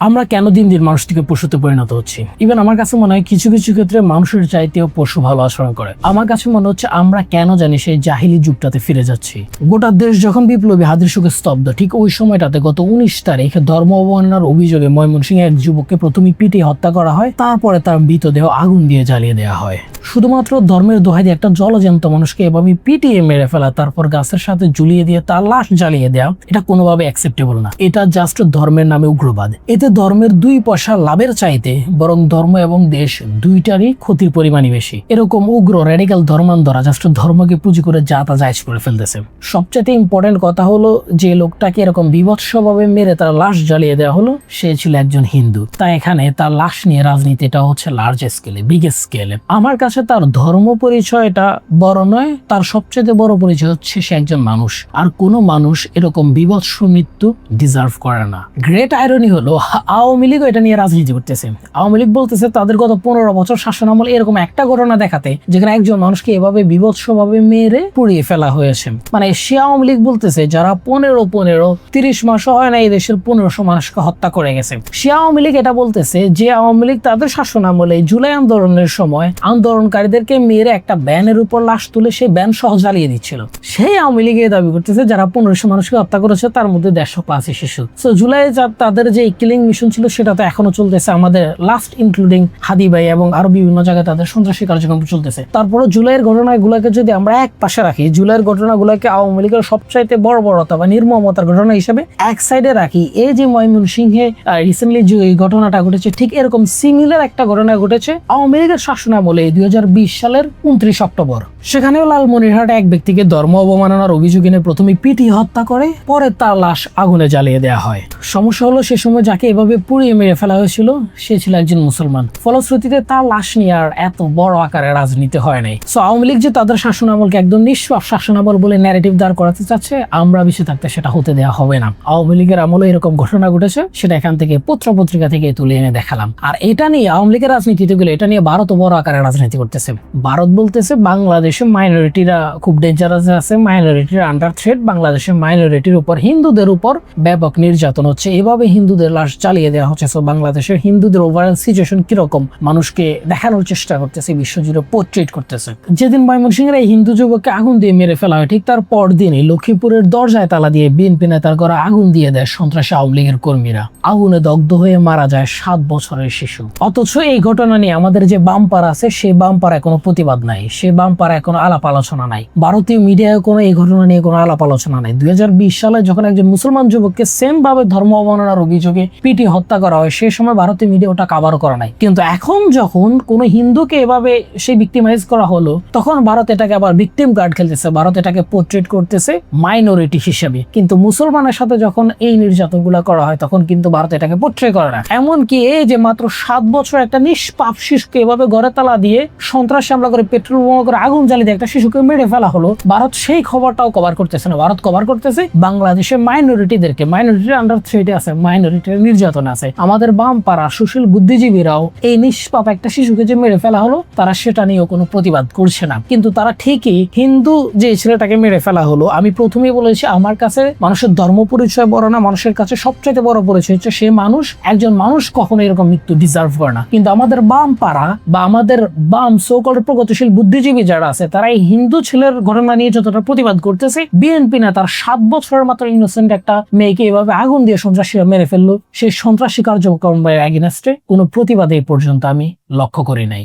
আমরা কেন দিন দিন মানুষ থেকে পশুতে পরিণত হচ্ছি? ইভেন আমার কাছে মনে হয় কিছু কিছু ক্ষেত্রে মানুষের চাইতেও পশু ভালো আচরণ করে। আমার কাছে মনে হচ্ছে আমরা কেন জানি সেই জাহিলি যুগটাতে ফিরে যাচ্ছি। গোটা দেশ যখন বিপ্লবী, হাদির সুখে স্তব্ধ, ঠিক ওই সময়টাতে গত উনিশ তারিখ ধর্ম অবমাননার অভিযোগে ময়মনসিংহে এক যুবককে প্রথমে পিটিয়ে হত্যা করা হয়, তারপরে তার মৃতদেহ আগুন দিয়ে জ্বালিয়ে দেওয়া হয়। শুধুমাত্র ধর্মের দোহাই দিয়ে একটা জলজ্যান্ত মানুষকে এভাবে পিটিয়ে মেরে ফেলা, তারপর গাছের সাথে ঝুলিয়ে দিয়ে তার লাশ জ্বালিয়ে দেওয়া এটা কোনোভাবে অ্যাকসেপ্টেবল না। এটা জাস্ট ধর্মের নামে উগ্রবাদ। এতে ধর্মের দুই পয়সা লাভের চাইতে বরং ধর্ম এবং দেশ দুইটারই ক্ষতির পরিমাণই বেশি। এরকম উগ্র রেডিক্যাল ধর্মান্তরা জাস্ট ধর্মকে পুঁজি করে যা তা জায়জ করে ফেলতেছে। সবচেয়ে ইম্পর্টেন্ট কথা হলো যে লোকটাকে এরকম বিভৎসভাবে মেরে তার লাশ জ্বালিয়ে দেওয়া হলো, সে ছিল একজন হিন্দু। তাই এখানে তার লাশ নিয়ে রাজনীতিটা হচ্ছে লার্জ স্কেলে বিগেস্ট স্কেলে আমার কাছে তার ধর্ম পরিচয়টা বড় নয়, তার সবচেয়ে বড় পরিচয় হচ্ছে সে একজন মানুষ। আর কোনো মানুষ এরকম বিভৎস মৃত্যু ডিজার্ভ করে না। গ্রেট আয়রনি হলো আওয়ামী লীগ এটা নিয়ে রাজনীতি করতেছে। আওয়ামী লীগ বলতেছে তাদের গত পনেরো বছর শাসন আমল এরকম একটা ঘটনা দেখাতে যেখানে একজন মানুষকে এভাবে বিভৎসভাবে মেরে পুড়িয়ে ফেলা হয়েছে। মানে সে আওয়ামী লীগ বলতেছে যারা পনেরো পনেরো তিরিশ মাসও হয় না এই দেশের পনেরোশো মানুষকে হত্যা করে গেছে। সে আওয়ামী লীগ এটা বলতেছে যে আওয়ামী লীগ তাদের শাসন আমলে জুলাই আন্দোলনের সময় আন্দোলনকারীদেরকে মেরে একটা ব্যানের উপর লাশ তুলে সেই ব্যান সহ জ্বালিয়ে দিচ্ছিল। সেই আওয়ামী লীগ দাবি করতেছে যারা পনেরোশো মানুষকে হত্যা করেছে তার মধ্যে দেড়শো পাঁচই শিশু। তো জুলাই তাদের যে কিলিং মিশন ছিল, সেটা তো এখনও চলতেছে। আমাদের লাস্ট ইনক্লুডিং হাদি ভাই এবং আরও বিভিন্ন জায়গায় তাদের সন্ত্রাসী কার্যক্রম চলতেছে। তারপরে জুলাইয়ের ঘটনাগুলোকে যদি আমরা এক পাশে রাখি, জুলাইয়ের ঘটনাগুলোকে আওয়ামী লীগের সবচাইতে বড় বড়তা বা নির্মমতার ঘটনা হিসেবে এক সাইডে রাখি। এই যে ময়মনসিংহে রিসেন্টলি যে এই ঘটনাটা ঘটেছে, ঠিক এরকম সিমিলার একটা ঘটনা ঘটেছে আওয়ামী লীগের শাসনামলে দুই হাজার বিশ সালের উনত্রিশ অক্টোবর। সেখানেও লালমনিরহাটে এক ব্যক্তিকে ধর্ম অবমাননার অভিযোগ এনে প্রথমে পিটি হত্যা করে, পরে তার লাশ আগুনে জ্বালিয়ে দেওয়া হয়। সমস্যা হলো সে সময় যাকে এভাবে পুড়িয়ে মেরে ফেলা হয়েছিল, সে ছিল একজন মুসলমান। ফলশ্রুতিতে তার লাশ নিয়ে আর এত বড় আকারে রাজনীতি হয় নাই। সো আওয়ামী লীগ যে তাদের শাসনামলকে একদম নিষ্পাপ শাসনামল বলে ন্যারেটিভ দাঁড় করাতে চাচ্ছে, আমরা বেঁচে থাকতে সেটা হতে দেওয়া হবে না। আওয়ামী লীগের আমলে এরকম ঘটনা ঘটেছে, সেটা এখান থেকে পত্র পত্রিকা থেকে তুলে এনে দেখালাম। আর এটা নিয়ে আওয়ামী লীগের রাজনীতিতে গেলে এটা নিয়ে ভারত বড় আকারে রাজনীতি করতেছে। ভারত বলতেছে বাংলাদেশে মাইনরিটিরা খুব ডেঞ্জারাস আছে মাইনরিটির আন্ডার থ্রেট বাংলাদেশের মাইনরিটির উপর, হিন্দুদের উপর ব্যাপক নির্যাতন হচ্ছে। এভাবে হিন্দুদের লাশ চালিয়ে দেওয়া হচ্ছে। সো বাংলাদেশের হিন্দুদের ওভারঅল সিচুয়েশন কীরকম? মানুষকে দেখানোর চেষ্টা করতেছে, বিশ্বজুড়ে পোর্ট্রেট করতেছে। যেদিন ময়মনসিংহের এই হিন্দু যুবককে আগুন দিয়ে মেরে ফেলা হয়, ঠিক তার পরদিনই লক্ষ্মীপুরের দরজায় তালা দিয়ে বিএনপি নেতার ঘরে আগুন দিয়ে দেয় সন্ত্রাসী আওয়ামী লীগের কর্মীরা। আগুনে দগ্ধ হয়ে মারা যায় সাত বছরের শিশু। অথচ এই ঘটনা নিয়ে আমাদের যে বাম্পার আছে সেই বাম্পার কোনো প্রতিবাদ নাই। সে বাম্পার কোনো আলাপ আলোচনা নাই। ভারতীয় মিডিয়ায় কোনো এই ঘটনা নিয়ে কোনো আলাপ আলোচনা নাই। দুই হাজার বিশ সালে যখন একজন মুসলমান যুবককে সেম ভাবে ধর্ম অবমাননার অভিযোগে পিটি হত্যা করা হয়, সেই সময় ভারতীয় মিডিয়া ওটা কাভার করা নাই। কিন্তু এখন যখন কোনো হিন্দুকে এভাবে সেই ভিক্টিমাইজ করা হলো, তখন ভারত এটাকে আবার ভিকটিম কার্ড খেলতেছে। ভারত এটাকে পোর্ট্রেট করতেছে মাইনরিটি হিসেবে। কিন্তু মুসলমানের সাথে যখন এই নির্যাতনগুলো করা হয়, তখন কিন্তু ভারত এটাকে পোর্ট্রে করে না। এমনকি এই যে মাত্র সাত বছর একটা নিষ্পাপ শিশুকে এভাবে ঘরে তালা দিয়ে সন্ত্রাসী হামলা করে, পেট্রোল বোমা করে আগুন জ্বালিয়ে একটা শিশুকে মেরে ফেলা হলো, ভারত সেই খবরটাও কভার করতেছে না। ভারত কভার করতেছে বাংলাদেশের মাইনরিটিদেরকে মাইনরিটির আন্ডার থ্রেটে আছে মাইনরিটির নির্যাতন আছে। আমাদের বাম পাড়া সুশীল বুদ্ধিজীবীরাও এই নিষ্পাপ একটা শিশুকে যে মেরে ফেলা হলো, তারা সেটা নিয়েও কোনো প্রতিবাদ করছে না। কিন্তু তারা ঠিকই হিন্দু যে ছেলেটাকে মেরে ফেলা হলো, আমি প্রথমেই বলেছি, আমার কাছে মানুষের ধর্ম পরিচয় বড় না, মানুষের কাছে সবচাইতে বড় পরিচয় হচ্ছে সে মানুষ, একজন মানুষ কখনো এরকম মৃত্যু ডিজার্ভ করে না। কিন্তু আমাদের বাম পাড়া বা আমাদের বাম সোকল প্রগতিশীল বুদ্ধিজীবী যারা আছে, তারা এই হিন্দু ছেলের ঘটনা নিয়ে যতটা প্রতিবাদ করতেছে, বিএনপি না, তার সাত বছরের মাত্র ইনোসেন্ট একটা মেয়েকে এভাবে আগুন দিয়ে সন্ত্রাসীরা মেরে ফেলল সেই সন্ত্রাসী কার্যক্রমের অ্যাগেনস্টে কোনো প্রতিবাদ এই পর্যন্ত আমি লক্ষ্য করি নাই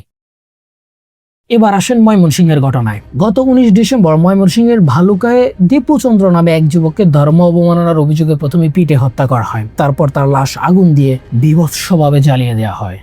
এবার আসেন ময়মনসিংহের ঘটনায় গত উনিশ ডিসেম্বর ময়মনসিংহের ভালুকায় দীপুচন্দ্র নামে এক যুবককে ধর্ম অবমাননার অভিযোগে প্রথমে পিটে হত্যা করা হয় তারপর তার লাশ আগুন দিয়ে বিভৎসভাবে জ্বালিয়ে দেওয়া হয়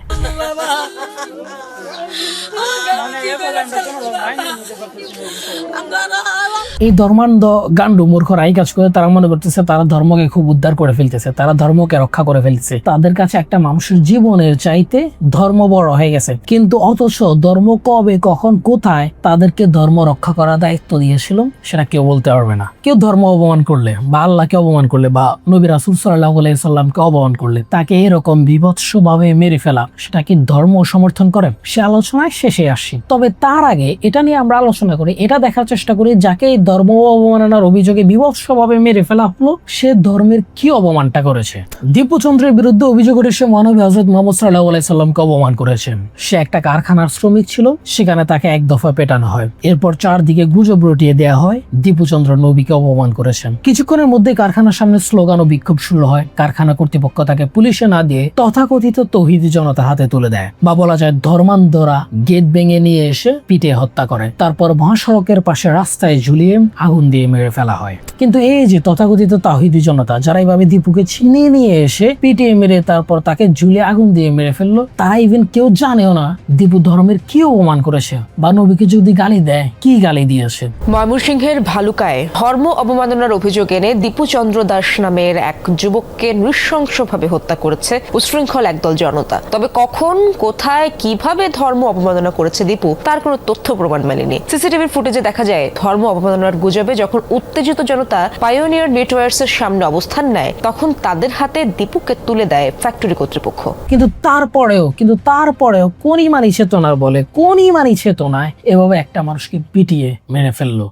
এই ধর্মান্ধ গান্ডু মূর্খরাই কাজ করে, তারা মনে করতেছে তারা ধর্মকে খুব উদ্ধার করে ফেলতেছে, তারা ধর্মকে রক্ষা করে ফেলতেছে। তাদের কাছে একটা মানুষের জীবনের চাইতে ধর্ম বড় হয়ে গেছে। কিন্তু অথচ ধর্ম কবে, কখন, কোথায় তাদেরকে ধর্ম রক্ষা করার দায়িত্ব দিয়েছিল, সেটা কেউ বলতে পারবে না। কেউ ধর্ম অপমান করলে বা আল্লাহকে অপমান করলে বা নবী রাসুল সাল্লাহ সাল্লামকে অপমান করলে, তাকে এরকম বিভৎস ভাবে মেরে ফেলা, সেটা কি ধর্ম সমর্থন করে? সে আলোচনায় শেষে আসি। তবে তার আগে এটা নিয়ে আমরা আলোচনা করি, এটা দেখার চেষ্টা করি, যাকে এই ধর্ম অবমাননার অভিযোগে বিভৎসভাবে মেরে ফেলা হলো, সে ধর্মের কি অবমানটা করেছে? দীপুচন্দ্রের বিরুদ্ধে অভিযোগ সে মানবী হজরত মোহাম্মদ সাল্লাহ আলাইসাল্লামকে অপমান করেছেন সে একটা কারখানার শ্রমিক ছিল, সেখানে তাকে এক দফা পেটানো হয়। এরপর চারদিকে গুজব রটিয়ে দেওয়া হয় দীপুচন্দ্র নবীকে অপমান করেছেন কিছুক্ষণের মধ্যে কারখানার সামনে স্লোগান ও বিক্ষোভ শুরু হয়। কারখানা কর্তৃপক্ষ তাকে পুলিশে না দিয়ে তথাকথিত তৌহিদি জনতা হাতে তুলে দেয় বা বলা যায় ধর্মান্ধরা গেট ভেঙে নিয়ে এসে পিটে হত্যা করে। তারপর মহাসড়কের পাশে রাস্তায় ঝুলিয়ে আগুন দিয়ে মেরে ফেলা হয়। কিন্তু এই যে তথাকথিত তাহিদি জনতা, যারা এইভাবে দীপুকে ছিনিয়ে নিয়ে এসে পিটিয়ে মেরে তারপর তাকে ঝুলিয়ে আগুন দিয়ে মেরে ফেলল, তারা ইভেন কেউ জানেও না দীপু ধর্মের কি অপমান করেছে। বা নবীকে যদি গালি দেয়, কি গালি দিয়েছে? ময়মনসিংহের ভালুকায় ধর্ম অবমাননার অভিযোগ এনে দীপুচন্দ্র দাস নামের এক যুবককে নৃশংসভাবে হত্যা করেছে উশৃঙ্খল একদল জনতা। তবে কখন, কোথায়, কীভাবে ধর্ম অবমাননা করেছে দীপু, তার কোনো তথ্য প্রমাণ মেলেনি। সিসিটিভির ফুটেজে দেখা যায়, ধর্ম অবমাননার গুজবে যখন উত্তেজিত জনতা পায়োনিয়ার নেটওয়ার্কস এর সামনে অবস্থান নেয়, তখন তাদের হাতে দীপুকে তুলে দেয় ফ্যাক্টরি কর্তৃপক্ষ। কিন্তু তারপরেও কিন্তু তারপরেও কোন ইমানি চেতনার বলে, কোন ইমানি চেতনায় এভাবে একটা মানুষকে পিটিয়ে মেরে ফেলল?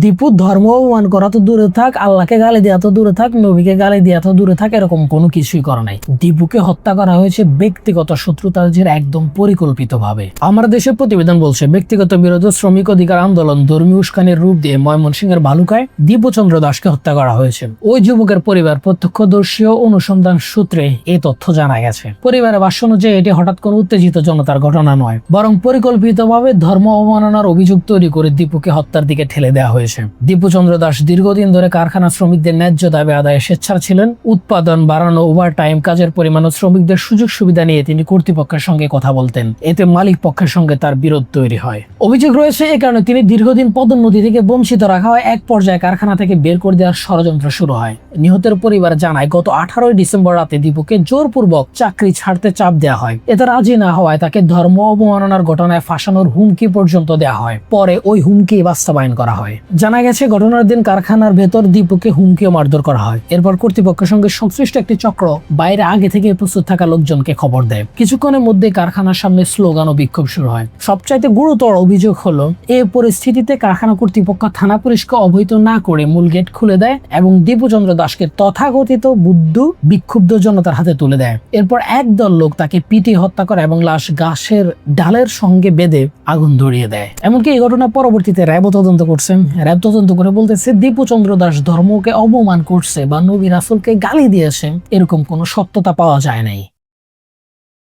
দীপু ধর্ম অপমান করা তো দূরে থাক, আল্লাহকে গালি দেওয়া তো দূরে থাক, নবীকে গালি দেওয়া তো দূরে থাক, এরকম কোনো কিছুই করা নাই। দীপুকে হত্যা করা হয়েছে ব্যক্তিগত শত্রুতার জের একদম পরিকল্পিত ভাবে আমার দেশের প্রতিবেদন বলছে, ব্যক্তিগত বিরোধ, শ্রমিক অধিকার আন্দোলন, ধর্মীয় উস্কানির রূপ দিয়ে ময়মনসিংহের ভালুকায় দীপুচন্দ্র দাসকে হত্যা করা হয়েছে। ওই যুবকের পরিবার প্রত্যক্ষদর্শী ও অনুসন্ধান সূত্রে এই তথ্য জানা গেছে। পরিবারের ভাষ্য অনুযায়ী, এটি হঠাৎ কোনো উত্তেজিত জনতার ঘটনা নয়, বরং পরিকল্পিতভাবে ধর্ম অবমাননার অভিযোগ তৈরি করে দীপুকে হত্যার দিকে ঠেলে দেওয়া হয়েছে। দীপুচন্দ্র দাস দীর্ঘদিন ধরে কারখানা শ্রমিকদের ন্যায্য দাবি আদায়ে স্বেচ্ছার ছিলেন। উৎপাদন বাড়ানো ওভার টাইম কাজের পরিমাণ শ্রমিকদের সুযোগ সুবিধা নিয়ে তিনি কর্তৃপক্ষের সঙ্গে কথা বলতেন। এতে মালিক পক্ষের সঙ্গে তার বিরোধ তৈরি হয়। অভিযোগ রয়েছে এ কারণে তিনি দীর্ঘদিন পদোন্নতি থেকে বঞ্চিত রাখা হয়। এক পর্যায়ে কারখানা থেকে বের করে দেওয়ার ষড়যন্ত্র শুরু হয়। নিহতের পরিবার জানায়, গত আঠারোই ডিসেম্বর রাতে দীপুকে জোরপূর্বক চাকরি ছাড়তে চাপ দেওয়া হয়। এতে রাজি না হওয়ায় তাকে ধর্ম অবমাননার ঘটনায় ফাঁসানোর হুমকি পর্যন্ত দেওয়া হয়। পরে ওই হুমকি বাস্তবায়ন করা হয়। জানা গেছে, ঘটনার দিন কারখানার ভেতর দীপুকে হুমকি ও মারধর করা হয়। এরপর কর্তৃপক্ষের সঙ্গে সংশ্লিষ্ট একটি চক্র বাইরে আগে থেকে প্রস্তুত থাকা লোকজনকে খবর দেয়। কিছুক্ষণের মধ্যে কারখানার সামনে স্লোগান ও বিক্ষোভ শুরু হয়। সবচাইতে গুরুতর অভিযোগ হলো, এ পরিস্থিতিতে কারখানা কর্তৃপক্ষ থানা পুলিশকে অবহিত না করে মূল গেট খুলে দেয় এবং দীপুচন্দ্র দাসকে তথাকথিত বুদ্ধ, বিক্ষুব্ধ জনতার হাতে তুলে দেয়। এরপর একদল লোক তাকে পিটিয়ে হত্যা করে এবং লাশ গাছের ডালের সঙ্গে বেঁধে আগুন ধরিয়ে দেয়। এমনকি এই ঘটনা পরবর্তীতে র্যাব তদন্ত করছেন র্যাব তদন্ত করে বলতেছে, দীপুচন্দ্র দাস ধর্মকে অবমান করছে বা নবী রাসুলকে গালি দিয়েছে, এরকম কোনো সত্যতা পাওয়া যায় নাই।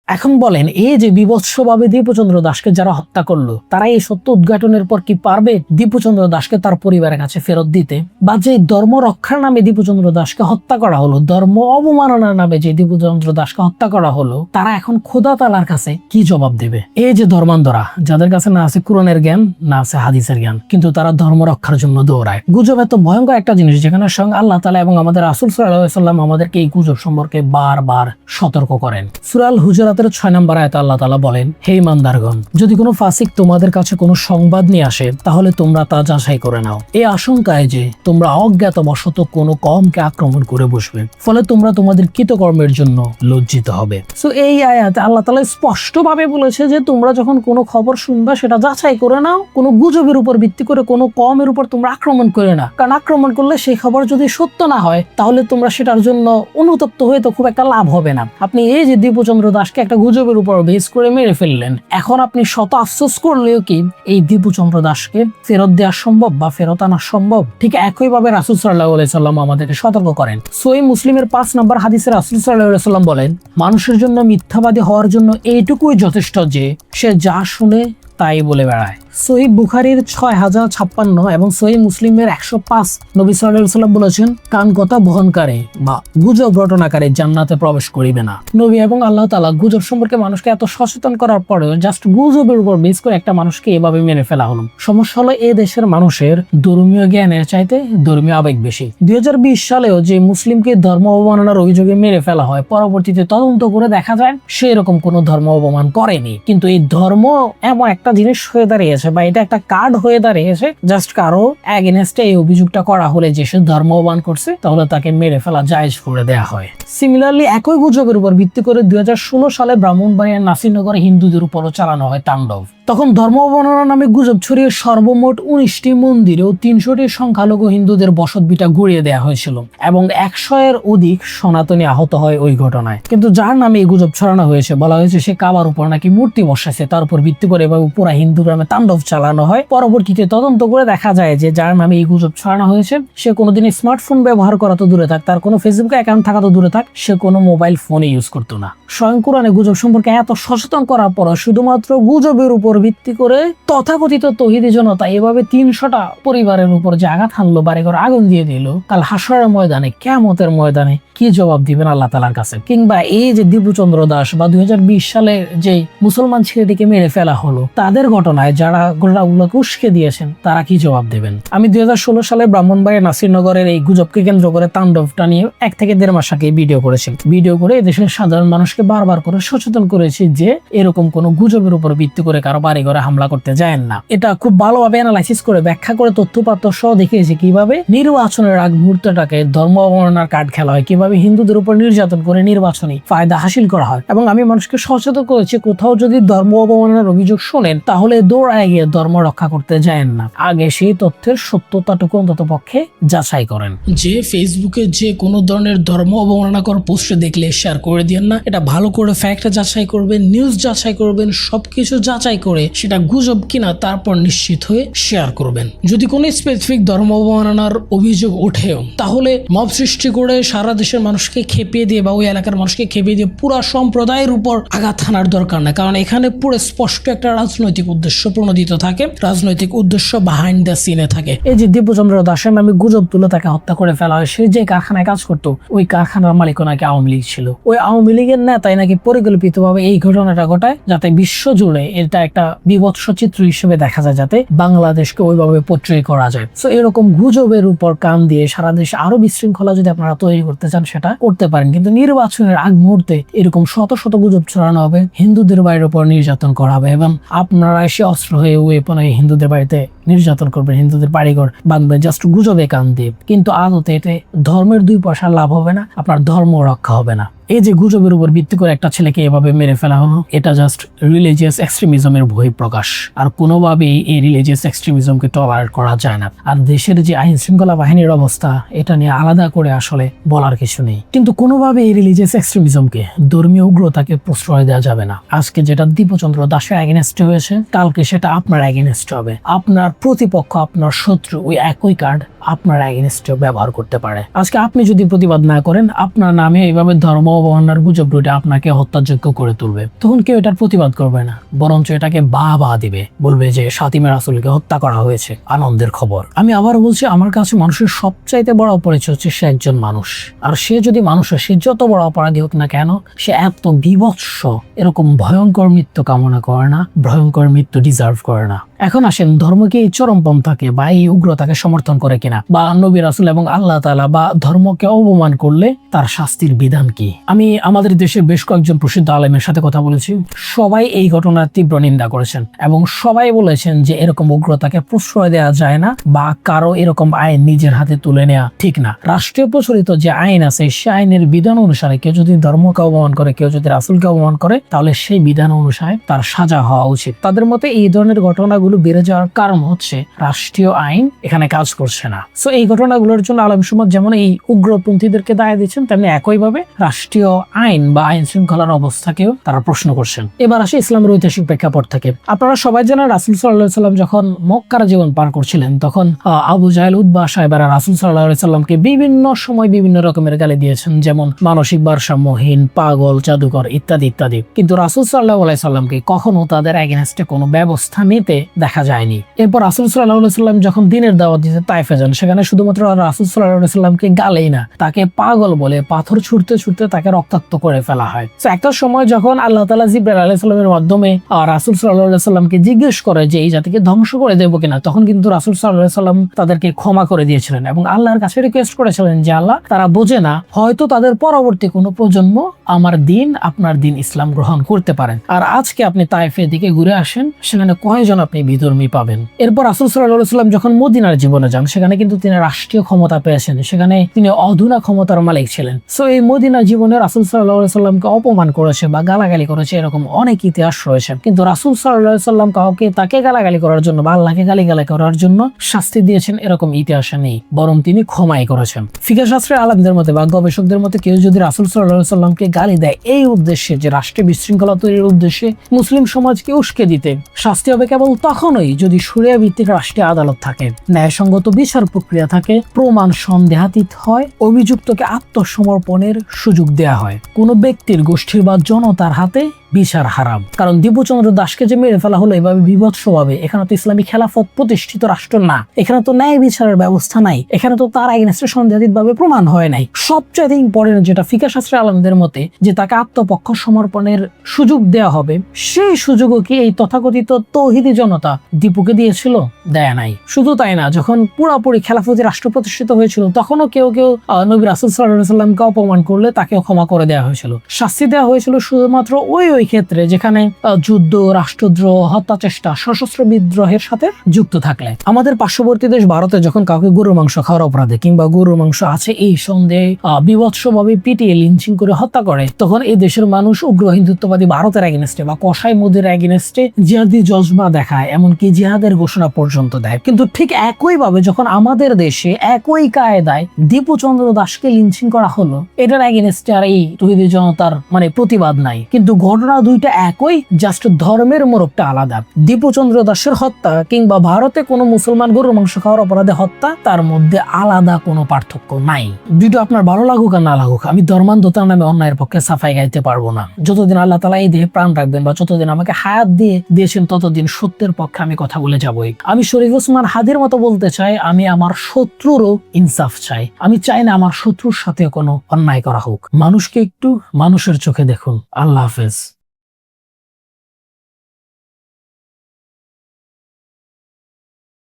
এখন বলেন এই যে বিভৎসভাবে দীপচন্দ্র দাসকে যারা হত্যা করল, তারা এই সত্য উদ্ঘাটনের পর কি পারবে দীপচন্দ্র দাসকে তার পরিবারের কাছে ফেরত দিতে? বা যে ধর্ম রক্ষার নামে দীপচন্দ্র দাসকে হত্যা করা হলো, ধর্ম অবমাননার নামে যে দীপচন্দ্র দাসকে হত্যা করা হলো, তারা এখন খোদা তালার কাছে কি জবাব দেবে? এই যে ধর্মান্ধরা, যাদের কাছে না আছে কোরআনের জ্ঞান, না আছে হাদিসের জ্ঞান, কিন্তু তারা ধর্ম রক্ষার জন্য দৌড়ায়। গুজব এত ভয়ঙ্কর একটা জিনিস, যেখানে সঙ্গে আল্লাহ তালা এবং আমাদের রাসুল সাল্লাম আমাদেরকে এই গুজব সম্পর্কে বারবার সতর্ক করেন। সুরাল হুজরাতের ছয় নম্বর আয়তা আল্লাহ তালা বলেন, হে ইমানদারগণ, যদি কোনো ফাসিক তোমাদের কাছে কোনো সংবাদ নিয়ে আসে, তাহলে তোমরা তা যাচাই করে নাও। এই আশঙ্কায় যে, তোমরা অজ্ঞাতবশত কোনো কমকে আক্রমণ করে বসবে, ফলে তোমরা তোমাদের কৃতকর্মের জন্য লজ্জিত হবে। সো এই আয়াতে আল্লাহ তালা স্পষ্টভাবে বলেছে যে, তোমরা যখন কোনো খবর শুনবা, সেটা যাচাই করে নাও। কোনো গুজবের উপর ভিত্তি করে কোনো কমের উপর তোমরা আক্রমণ করে না। কারণ আক্রমণ করলে সেই খবর যদি সত্য না হয়, তাহলে তোমরা সেটার জন্য অনুতপ্ত হয়ে তো খুব একটা লাভ হবে না। আপনি এই যে দীপচন্দ্র দাসকে একটা গুজবের উপর বেস করে মেরে ফেললেন। এখন আপনি শত আফসোস করলেও কি এই দীপু দীপুচন্দ্র দাসকে ফেরত দেওয়া সম্ভব বা ফেরত আনা সম্ভব? ঠিক একইভাবে রাসুল সাল্লাহ সাল্লাম আমাদেরকে সতর্ক করেন। সই মুসলিমের পাঁচ নম্বর হাদিসে রাসুল সাল্লাহ বলেন, মানুষের জন্য মিথ্যাবাদী হওয়ার জন্য এইটুকুই যথেষ্ট যে সে যা শুনে তাই বলে বেড়ায়। সহি বুখারির ছয় হাজার ছাপ্পান্ন এবং সহি মুসলিমের একশো পাঁচ নবী সাল্লাম বলেছেন, কান কথা বহনকারী বা গুজব রটনাকারী জান্নাতে প্রবেশ করিবে না। নবী এবং আল্লাহ তালা গুজব সম্পর্কে মানুষকে এত সচেতন করার পরেও জাস্ট গুজবের উপর বেস করে একটা মানুষকে এভাবে মেরে ফেলা হলো। সমস্যা হলো এ দেশের মানুষের ধর্মীয় জ্ঞানের চাইতে ধর্মীয় আবেগ বেশি। দুই হাজার বিশ সালেও যে মুসলিমকে ধর্ম অবমাননার অভিযোগে মেরে ফেলা হয়, পরবর্তীতে তদন্ত করে দেখা যায়, সে এরকম কোনো ধর্ম অবমান করেনি। কিন্তু এই ধর্ম এমন একটা জিনিস হয়ে দাঁড়িয়েছে দাঁড়িয়েছে বা এটা একটা কার্ড হয়ে দাঁড়িয়েছে জাস্ট কারও অ্যাগেনস্টে এই অভিযোগটা করা হলে যে সে ধর্ম অবান করছে, তাহলে তাকে মেরে ফেলা জায়েজ করে দেয়া হয়। সিমিলারলি একই গুজবের উপর ভিত্তি করে দুই হাজার ষোলো সালে ব্রাহ্মণবাড়িয়ার নাসিরনগরে হিন্দুদের উপরও চালানো হয় তাণ্ডব। তখন ধর্ম অবমাননা নামে গুজব ছড়িয়ে সর্বমোট উনিশটি মন্দিরে ও তিনশোটি সংখ্যালঘু হিন্দুদের বসতভিটা গুড়িয়ে দেওয়া হয়েছিল, এবং একশো এর অধিক সনাতনী আহত হয় ওই ঘটনায়। কিন্তু যার নামে এই গুজব ছড়ানো হয়েছে, বলা হয়েছে সে কাবার উপর নাকি মূর্তি বসাইছে, তার উপর ভিত্তি করে এভাবে পুরা হিন্দু গ্রামে তাণ্ডব চালানো হয়। পরবর্তীতে তদন্ত করে দেখা যায় যে যার নামে এই গুজব ছড়ানো হয়েছে, সে কোনোদিনই স্মার্টফোন ব্যবহার করা তো দূরে থাক, তার কোনো ফেসবুক অ্যাকাউন্ট থাকা তো দূরে থাক, সে কোনো মোবাইল ফোনে ইউজ করতো না। স্বয়ং কোরআনে গুজব সম্পর্কে এত সচেতন করার পর শুধুমাত্র গুজবের উপর ভিত্তি করে তথাকথিত তহিদি জনতা এভাবে তিনশোটা পরিবারের উপর যে আঘাত হানলো, বাড়িঘর আগুন দিয়ে দিল, কাল হাসরের ময়দানে কেমতের ময়দানে কি জবাব দিবেন আল্লাহ তালার কাছে? কিংবা এই যে দীপুচন্দ্র দাস বা দুই সালে যে মুসলমান ছেলেটিকে মেরে ফেলা হলো, তাদের ঘটনায় যারা গোটাগুলোকে উস্কে দিয়েছেন, তারা কি জবাব দেবেন? আমি দুই হাজার ষোলো সালে ব্রাহ্মণবাড়ি নাসিরনগরের এই গুজবকে কেন্দ্র করে তাণ্ডবটা নিয়ে এক থেকে দেড় মাস আগে ভিডিও করেছি। ভিডিও করে দেশের সাধারণ মানুষকে বারবার করে সচেতন করেছি যে এরকম কোনো গুজবের উপর ভিত্তি করে কারও বাড়ি ঘরে হামলা করতে যায় না। এটা খুব ভালোভাবে অ্যানালাইসিস করে, ব্যাখ্যা করে তথ্যপাত্র সহ দেখিয়েছি কীভাবে নির্বাচনের আগ মুহূর্তটাকে ধর্ম অবমাননার কার্ড খেলা হয়, কীভাবে হিন্দুদের উপর নির্যাতন করে নির্বাচনী ফায়দা হাসিল করা হয় এবং আমি মানুষকে সচেতন করেছি, কোথাও যদি ধর্ম অবমাননার অভিযোগ শোনেন, তাহলে দৌড়ায় গিয়ে ধর্ম রক্ষা করতে যায় না। আগে সেই তথ্যের সত্যতাটুকু অন্তত পক্ষে যাচাই করেন। যে ফেসবুকে যে কোনো ধরনের ধর্ম অবমাননাকর পোস্ট দেখলে শেয়ার করে দিয়েন না, এটা ভালো করে ফ্যাক্ট যাচাই করবেন নিউজ যাচাই করবেন, সবকিছু যাচাই করে সেটা গুজব কিনা তারপর নিশ্চিত হয়ে শেয়ার করবেন। যদি কোনো স্পেসিফিক ধর্ম অবমাননার অভিযোগ ওঠেও, তাহলে মব সৃষ্টি করে সারা দেশের মানুষকে খেপিয়ে দিয়ে বা ওই এলাকার মানুষকে খেপিয়ে দিয়ে পুরো সম্প্রদায়ের উপর আঘাত হানার দরকার না কারণ এখানে পুরো স্পষ্ট একটা রাজনৈতিক উদ্দেশ্য প্রণোদিত থাকে, রাজনৈতিক উদ্দেশ্য বাহাইন্ড দ্য সিনে থাকে। এই যে দীপচন্দ্র দাসের নামে গুজব তুলে তাকে হত্যা করে ফেলা হয়, সে যে কারখানায় কাজ করতো, ওই কারখানার মালিক নাকি আওয়ামী লীগ ছিল। ওই আওয়ামী লীগের নেতাই নাকি পরিকল্পিতভাবে এই ঘটনাটা ঘটায় যাতে বিশ্ব জুড়ে এটা একটা বিভৎস চিত্র হিসেবে দেখা যায়, যাতে বাংলাদেশকে ওইভাবে পোট্রে করা যায়। তো এরকম গুজবের উপর কান দিয়ে সারা দেশে আরও বিশৃঙ্খলা যদি আপনারা তৈরি করতে চান, সেটা করতে পারেন। কিন্তু নির্বাচনের আগ মুহূর্তে এরকম শত শত গুজব ছড়ানো হবে, হিন্দুদের বাড়ির উপর নির্যাতন করা হবে এবং আপনারা এসে অস্ত্র হয়ে ওয়েপন হিন্দুদের বাড়িতে নির্যাতন করবেন, হিন্দুদের বাড়িঘর বাঁধবেন জাস্ট গুজবে কান দিয়ে। কিন্তু আদতে এতে ধর্মের দুই পয়সা লাভ হবে না, আপনার ধর্ম রক্ষা হবে না। এই যে গুজবের উপর ভিত্তি করে একটা ছেলেকে এভাবে মেরে ফেলা হলো, এটা জাস্ট রিলিজিয়াস এক্সট্রিমিজমের বই প্রকাশ আর কোনোভাবেই এই রিলিজিয়াস এক্সট্রিমিজমকে টলারেট করা যায় না। আর দেশের যে আইন শৃঙ্খলা বাহিনীর অবস্থা, এটা নিয়ে আলাদা করে আসলে বলার কিছু নেই। কিন্তু কোনোভাবে এই রিলিজিয়াস এক্সট্রিমিজমকে ধর্মীয় উগ্রতাকে প্রশ্রয় দেওয়া যাবে না। আজকে যেটা দীপচন্দ্র দাসের অ্যাগেনস্টে হয়েছে, কালকে সেটা আপনার অ্যাগেনস্টে হবে। আপনার প্রতিপক্ষ, আপনার শত্রু ওই একই কার্ড আপনার অ্যাগেনস্টেও ব্যবহার করতে পারে। আজকে আপনি যদি প্রতিবাদ না করেন, আপনার নামে এইভাবে ধর্ম অবমাননার গুজব রুটে আপনাকে হত্যাযোগ্য করে তুলবে। তখন কেউ এটার প্রতিবাদ করবে না, বরঞ্চ এটাকে বা বা দিবে, বলবে যে সাতিমা রাসুলকে হত্যা করা হয়েছে, আনন্দের খবর। আমি আবার বলছি, আমার কাছে মানুষের সবচাইতে বড় অপরিচয় হচ্ছে সে একজন মানুষ। আর সে যদি মানুষ সে যত বড় অপরাধী হোক না কেন, সে এত বিভৎস, এরকম ভয়ঙ্কর মৃত্যু কামনা করে না, ভয়ঙ্কর মৃত্যু ডিজার্ভ করে না। এখন আসেন ধর্মকে এই চরমপন্থাকে বা এই উগ্রতাকে সমর্থন করে কিনা? বা নবী রাসুল এবং আল্লাহ তালা বা ধর্মকে অবমান করলে তার শাস্তির বিধান কি? আমি আমাদের দেশের বেশ কয়েকজন প্রসিদ্ধ আলেমের সাথে কথা বলেছি। সবাই এই ঘটনার তীব্র নিন্দা করেছেন এবং সবাই বলেছেন যে এরকম উগ্রতাকে প্রশ্রয় দেওয়া যায় না বা কারও এরকম আইন নিজের হাতে তুলে নেওয়া ঠিক না। রাষ্ট্রীয় প্রচলিত যে আইন আছে, সে আইনের বিধান অনুসারে কেউ যদি ধর্মকে অবমান করে, কেউ যদি রাসুলকে অবমান করে, তাহলে সেই বিধান অনুসারে তার সাজা হওয়া উচিত। তাদের মতে এই ধরনের ঘটনাগুলো বেড়ে যাওয়ার কারণ হচ্ছে রাষ্ট্রীয় আইন এখানে কাজ করছে না। সো এই ঘটনাগুলোর জন্য আলম সমাজ যেমন এই উগ্রপন্থীদেরকে দায় দিচ্ছেন তেমনি একইভাবে রাষ্ট্রীয় আইন বা আইন শৃঙ্খলার অবস্থাকেও তারা প্রশ্ন করছেন। এবার আসে ইসলামের ঐতিহাসিক প্রেক্ষাপট থেকে। আপনারা সবাই জানেন রাসুল সাল্লাহ সাল্লাম যখন মক্কার জীবন পার করছিলেন, তখন আবু জাহেল উদ্বা সাহেবেরা রাসুল সাল্লাহ সাল্লামকে বিভিন্ন সময় বিভিন্ন রকমের গালি দিয়েছেন, যেমন মানসিক ভারসাম্যহীন, পাগল, জাদুকর ইত্যাদি ইত্যাদি। কিন্তু রাসুল সাল্লাহ সাল্লামকে কখনো তাদের এগেনস্টে কোনো ব্যবস্থা নিতে দেখা যায়নি। এরপর রাসুল সাল্লাহ সাল্লাম যখন দিনের দাওয়াত দিতে তাইফে যান, সেখানে শুধুমাত্র রাসুল সাল্লাহ সাল্লামকে গালেই না, তাকে পাগল বলে পাথর ছুটতে ছুটতে তাকে রক্তাক্ত করে ফেলা হয়। তো একটা সময় যখন আল্লাহ তালা জিব্রাইল আলাহ সাল্লামের মাধ্যমে রাসুল সাল্লাহ সাল্লামকে জিজ্ঞেস করে যে এই জাতিকে ধ্বংস করে দেবো কিনা, তখন কিন্তু রাসুল সাল্লাহ সাল্লাম তাদেরকে ক্ষমা করে দিয়েছিলেন এবং আল্লাহর কাছে রিকোয়েস্ট করেছিলেন যে, আল্লাহ, তারা বোঝে না, হয়তো তাদের পরবর্তী কোনো প্রজন্ম আমার দিন, আপনার দিন ইসলাম গ্রহণ করতে পারেন। আর আজকে আপনি তাইফের দিকে ঘুরে আসেন, সেখানে কয়জন আপনি বিধর্মী পাবেন। এরপর রাসুল সাল্লাহ সাল্লাম যখন মদিনার জীবনে যান, সেখানে কিন্তু তিনি রাষ্ট্রীয় ক্ষমতা পেয়েছেন। সেখানে তিনি অধুনা ক্ষমতার মালিক ছিলেন। সো এই মদিনা জীবনে রাসুল সাল্লাহ সাল্লামকে অপমান করেছে বা গালাগালি করেছে, এরকম অনেক ইতিহাস রয়েছে। কিন্তু রাসুল সাল্লাহ সাল্লাম কাউকে তাকে গালাগালি করার জন্য বা আল্লাহকে গালিগালি করার জন্য শাস্তি দিয়েছেন, এরকম ইতিহাসে নেই, বরং তিনি ক্ষমাই করেছেন। ফিকা শাস্ত্রের আলমদের মতে বা গবেষকদের মতে কেউ যদি রাসুল সাল্লাহ সাল্লামকে গালি দেয়, এই উদ্দেশ্যে যে রাষ্ট্রে বিশৃঙ্খলা তৈরির উদ্দেশ্যে মুসলিম সমাজকে উস্কে দিতে শাস্তি হবে কেবল তখনই যদি সুরিয়া ভিত্তিক রাষ্ট্রীয় আদালত থাকে, ন্যায়সঙ্গত বিচার প্রক্রিয়া থাকে, প্রমাণ সন্দেহাতীত হয়, অভিযুক্তকে আত্মসমর্পণের সুযোগ দেয়া হয়। কোনো ব্যক্তির গোষ্ঠীর বা জনতার হাতে বিচার হারাম। কারণ দীপুচন্দ্র দাসকে যে মেরে ফেলা হলো এভাবে বিভৎসভাবে, এখানে তো ইসলামী খেলাফত প্রতিষ্ঠিত রাষ্ট্র না। এখানে তো ন্যায় বিচারের ব্যবস্থা নাই। এখানে তো তার এগেনস্টে সন্দেহাতীত ভাবে প্রমাণ হয় নাই। সবচাইতে ইম্পর্টেন্ট যেটা ফিকা শাস্ত্রের আলমদের মতে, যে তাকে আত্মপক্ষ সমর্পণের সুযোগ দেওয়া হবে। সেই সুযোগও কি এই তথাকথিত তৌহিদি জনতা দীপুকে দিয়েছিল? দেয় নাই। শুধু তাই না, যখন পুরোপুরি খেলাফতি রাষ্ট্র প্রতিষ্ঠিত হয়েছিল, তখনও কেউ কেউ নবী রাসুল সাল্লামকে অপমান করলে তাকেও ক্ষমা করে দেওয়া হয়েছিল। শাস্তি দেওয়া হয়েছিল শুধুমাত্র ওই ওই ক্ষেত্রে যেখানে যুদ্ধ, রাষ্ট্রদ্রোহ হত্যা চেষ্টা সশস্ত্র বিদ্রোহের সাথে যুক্ত থাকলে। আমাদের পার্শ্ববর্তী দেশ ভারতে যখন কাউকে গরুর মাংস খাওয়ার অপরাধে কিংবা গরুর মাংস আছে এই সন্দেহে বিভৎসভাবে পিটিয়ে লিঞ্চিং করে হত্যা করে, তখন এই দেশের মানুষ উগ্র হিন্দুত্ববাদী ভারতের এগেনস্টে বা কসাই মোদের এগেনস্টে জিহাদি জজবা দেখায়। এমনকি জিহাদের ঘোষণা পর্যন্ত দেয়। কিন্তু ঠিক একইভাবে যখন আমাদের দেশে একই কায়দায় দীপুচন্দ্র দাসকে লিঞ্চিং করা হলো, এটার এগেনস্টে আর এই তহিদি জনতার মানে প্রতিবাদ নাই। কিন্তু ঘটনা দুইটা একই জাস্ট ধর্মের মোড়কটা আলাদা। দীপুচন্দ্র দাসের হত্যা কিংবা ভারতে কোনো মুসলমান গরুর মাংস খাওয়ার অপরাধে হত্যা, তার মধ্যে আলাদা কোনো পার্থক্য নাই। ভিডিও আপনার ভালো লাগুক আর না লাগুক, আমি ধর্মান্ধতার নামে অন্যায়ের পক্ষে সাফাই গাইতে পারব না। যতদিন আল্লাহ তালা এই দেহে প্রাণ রাখবেন বা যতদিন আমাকে হায়াত দিয়ে দিয়েছেন, ততদিন সত্যের পক্ষে আমি কথা বলে যাবই। আমি শরীফ ওসমান হাদের মতো বলতে চাই, আমি আমার শত্রুরও ইনসাফ চাই। আমি চাই না আমার শত্রুর সাথে কোনো অন্যায় করা হোক। মানুষকে একটু মানুষের চোখে দেখুন। আল্লাহ হাফেজ।